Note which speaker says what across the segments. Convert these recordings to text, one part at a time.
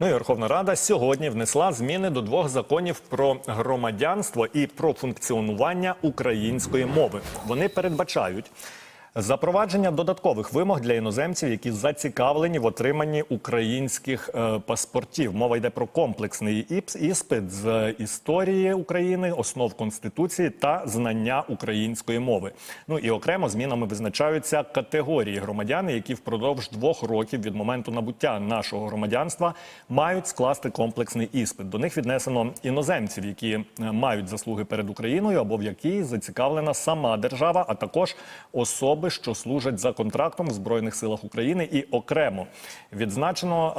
Speaker 1: Ну і Верховна Рада сьогодні внесла зміни до двох законів про громадянство і про функціонування української мови. Вони передбачають запровадження додаткових вимог для іноземців, які зацікавлені в отриманні українських е, паспортів. Мова йде про комплексний ІПС, іспит з історії України, основ конституції та знання української мови. Ну і окремо змінами визначаються категорії громадян, які впродовж двох років від моменту набуття нашого громадянства мають скласти комплексний іспит. До них віднесено іноземців, які е, мають заслуги перед Україною або в якій зацікавлена сама держава, а також особи, що служать за контрактом в збройних силах України, і окремо відзначено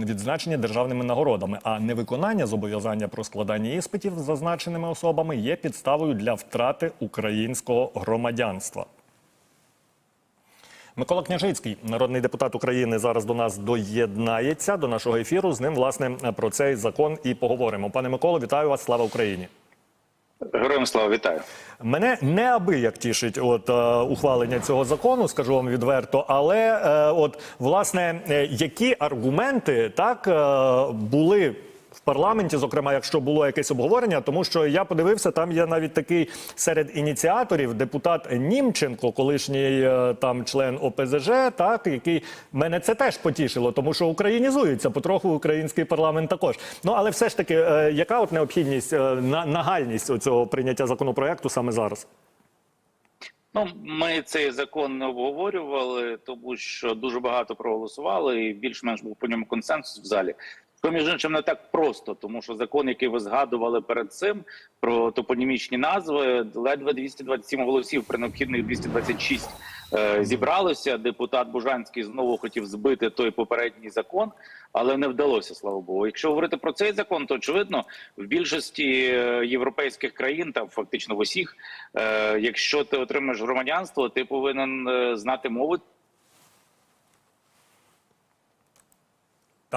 Speaker 1: е, відзначені державними нагородами. А невиконання зобов'язання про складання іспитів зазначеними особами є підставою для втрати українського громадянства. Микола Княжицький, народний депутат України, зараз до нас доєднається до нашого ефіру. З ним власне про цей закон і поговоримо. Пане Миколо, вітаю вас! Слава Україні!
Speaker 2: Героям слава вітаю.
Speaker 1: Мене неабияк тішить от е, ухвалення цього закону, скажу вам відверто. Але е, от власне, е, які аргументи так е, були. В парламенті, зокрема, якщо було якесь обговорення, тому що я подивився, там є навіть такий серед ініціаторів депутат Німченко, колишній е, там член ОПЗЖ, так який мене це теж потішило, тому що українізується потроху український парламент також. Ну але все ж таки, е, яка от необхідність е, на нагальність цього прийняття законопроекту саме зараз?
Speaker 2: Ну, ми цей закон не обговорювали, тому що дуже багато проголосували, і більш-менш був по ньому консенсус в залі. То, між іншим, не так просто, тому що закон, який ви згадували перед цим, про топонімічні назви, ледве 227 голосів при необхідних 226 е, зібралося. Депутат Бужанський знову хотів збити той попередній закон, але не вдалося, слава Богу. Якщо говорити про цей закон, то очевидно в більшості е, європейських країн, там фактично в усіх, е, якщо ти отримаєш громадянство, ти повинен е, знати мову.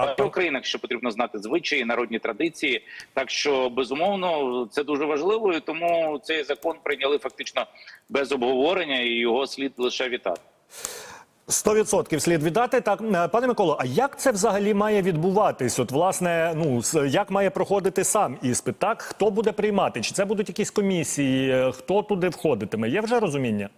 Speaker 1: Так,
Speaker 2: в Українах що потрібно знати звичаї, народні традиції. Так що безумовно це дуже важливо, і тому цей закон прийняли фактично без обговорення, і його слід лише вітати.
Speaker 1: 100% слід віддати. Так, е, пане Миколо, а як це взагалі має відбуватись? От, власне, ну як має проходити сам іспит? Так, хто буде приймати? Чи це будуть якісь комісії? Е, Хто туди входитиме? Є вже розуміння?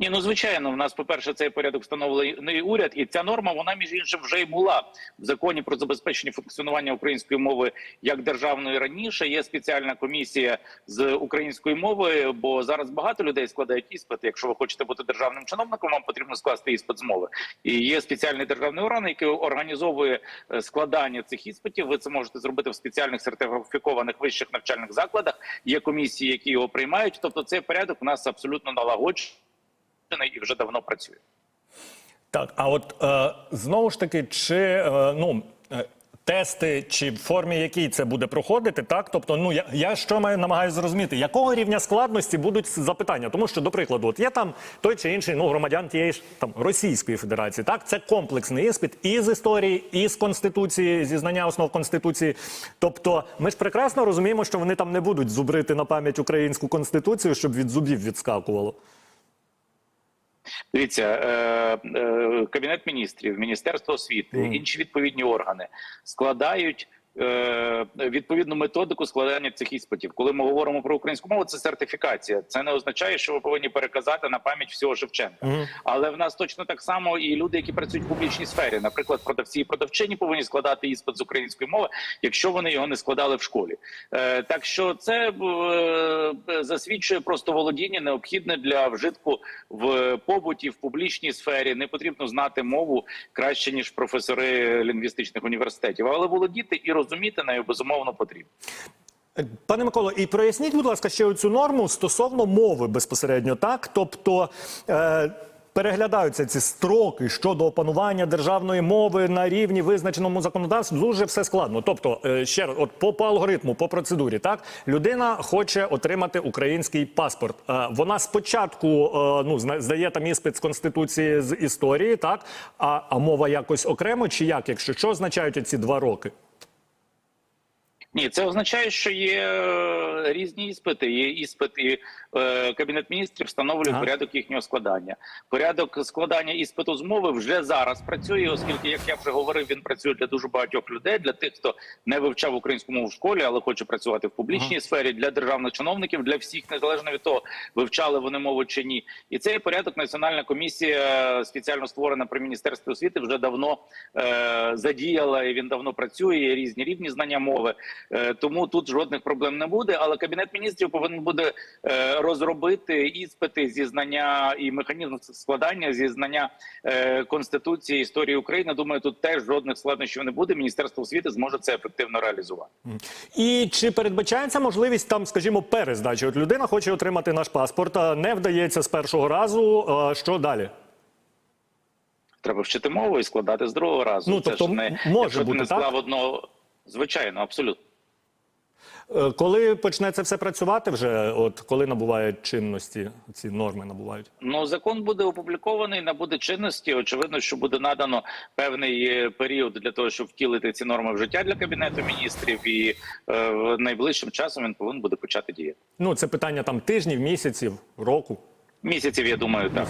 Speaker 2: Ні, ну звичайно, в нас, по-перше, цей порядок встановлений уряд, і ця норма, вона між іншим вже й була в законі про забезпечення функціонування української мови як державної раніше. Є спеціальна комісія з української мови, бо зараз багато людей складають іспити. Якщо ви хочете бути державним чиновником, вам потрібно скласти іспит з мови. І є спеціальний державний орган, який організовує е, складання цих іспитів. Ви це можете зробити в спеціальних сертифікованих вищих навчальних закладах. Є комісії, які його приймають. Тобто, цей порядок у нас абсолютно налагоджений і вже давно працює.
Speaker 1: Так, а от е, знову ж таки, чи е, ну. е, Тести чи в формі якій це буде проходити, так тобто, ну я, я що маю намагаюся зрозуміти, якого рівня складності будуть запитання, тому що, до прикладу, от є там той чи інший ну громадян тієї ж там Російської Федерації, так це комплексний іспит і з історії, і з конституції, зі знання основ конституції. Тобто, ми ж прекрасно розуміємо, що вони там не будуть зубрити на пам'ять українську конституцію, щоб від зубів відскакувало.
Speaker 2: Дивіться, е, е, кабінет міністрів, міністерство освіти, інші відповідні органи складають. Е, Відповідну методику складання цих іспитів, коли ми говоримо про українську мову, це сертифікація. Це не означає, що ви повинні переказати на пам'ять всього Шевченка. Але в нас точно так само і люди, які працюють в публічній сфері, наприклад, продавці і продавчині повинні складати іспит з української мови, якщо вони його не складали в школі. Е, Так що це е, засвідчує просто володіння необхідне для вжитку в побуті в публічній сфері. Не потрібно знати мову краще ніж професори лінгвістичних університетів, але володіти і розуміти нею безумовно потрібно.
Speaker 1: Пане Миколо, і проясніть, будь ласка, ще цю норму стосовно мови безпосередньо, так? Тобто. Е Переглядаються ці строки щодо опанування державної мови на рівні визначеному законодавстві. Дуже все складно. Тобто, е, ще раз, от по, по алгоритму, по процедурі, так людина хоче отримати український паспорт. Е, Вона спочатку е, ну здає там іспит з конституції з історії, так а, а мова якось окремо, чи як, якщо що означають ці два роки?
Speaker 2: Ні, це означає, що є е, різні іспити. Є іспити е, кабінет міністрів встановлює
Speaker 1: Ага.
Speaker 2: порядок їхнього складання. Порядок складання іспиту з мови вже зараз працює, оскільки, як я вже говорив, він працює для дуже багатьох людей, для тих, хто не вивчав українську мову в школі, але хоче працювати в публічній сфері, для державних чиновників, для всіх, незалежно від того, вивчали вони мову чи ні. І цей порядок національна комісія спеціально створена при міністерстві освіти вже давно е, задіяла і він давно працює. Є різні рівні знання мови. Е, тому тут жодних проблем не буде. Але кабінет міністрів повинен буде е, розробити іспити зі знання і механізм складання зі знання е, конституції історії України. Думаю, тут теж жодних складнощів не буде. Міністерство освіти зможе це ефективно реалізувати.
Speaker 1: І чи передбачається можливість там, скажімо, перездачі? От людина хоче отримати наш паспорт, а не вдається з першого разу. Що далі?
Speaker 2: Треба вчити мову і складати з другого разу.
Speaker 1: Ну,
Speaker 2: Це
Speaker 1: тобто
Speaker 2: ж не
Speaker 1: може бути
Speaker 2: не
Speaker 1: так?
Speaker 2: склав одного. Звичайно, абсолютно.
Speaker 1: Е, Коли почне це все працювати, вже от коли набувають чинності, ці норми набувають?
Speaker 2: Ну закон буде опублікований, набуде чинності. Очевидно, що буде надано певний е, період для того, щоб втілити ці норми в життя для кабінету міністрів, і е, найближчим часом він повинен буде почати діяти.
Speaker 1: Ну це питання там тижнів, місяців, року.
Speaker 2: Місяців, я думаю, так.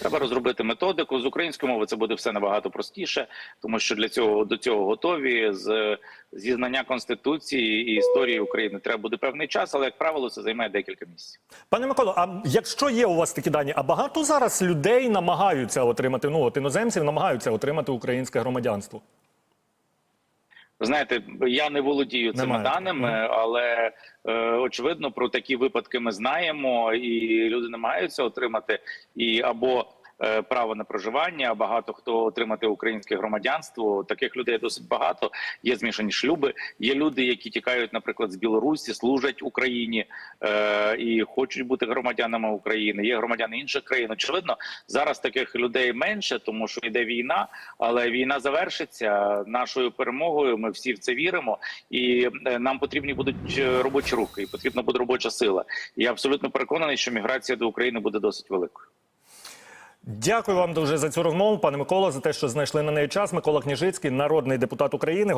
Speaker 2: Треба розробити методику з української мови. Це буде все набагато простіше, тому що для цього до цього готові з зі знання конституції і історії України. Треба буде певний час, але як правило, це займає декілька місяців.
Speaker 1: Пане Миколо, а якщо є у вас такі дані, а багато зараз людей намагаються отримати, ну от іноземців намагаються отримати українське громадянство?
Speaker 2: Знаєте, я не володію цими
Speaker 1: Немає.
Speaker 2: даними, але е, очевидно про такі випадки ми знаємо, і люди намагаються отримати і або право на проживання, багато хто отримати українське громадянство. Таких людей досить багато. Є змішані шлюби. Є люди, які тікають, наприклад, з Білорусі, служать Україні е, і хочуть бути громадянами України. Є громадяни інших країн. Очевидно, зараз таких людей менше, тому що йде війна, але війна завершиться нашою перемогою. Ми всі в це віримо, і е, нам потрібні будуть е, робочі руки, і потрібна буде робоча сила. Я абсолютно переконаний, що міграція до України буде досить великою.
Speaker 1: Дякую вам дуже за цю розмову, пане Микола, за те, що знайшли на неї час. Микола Княжицький, народний депутат України.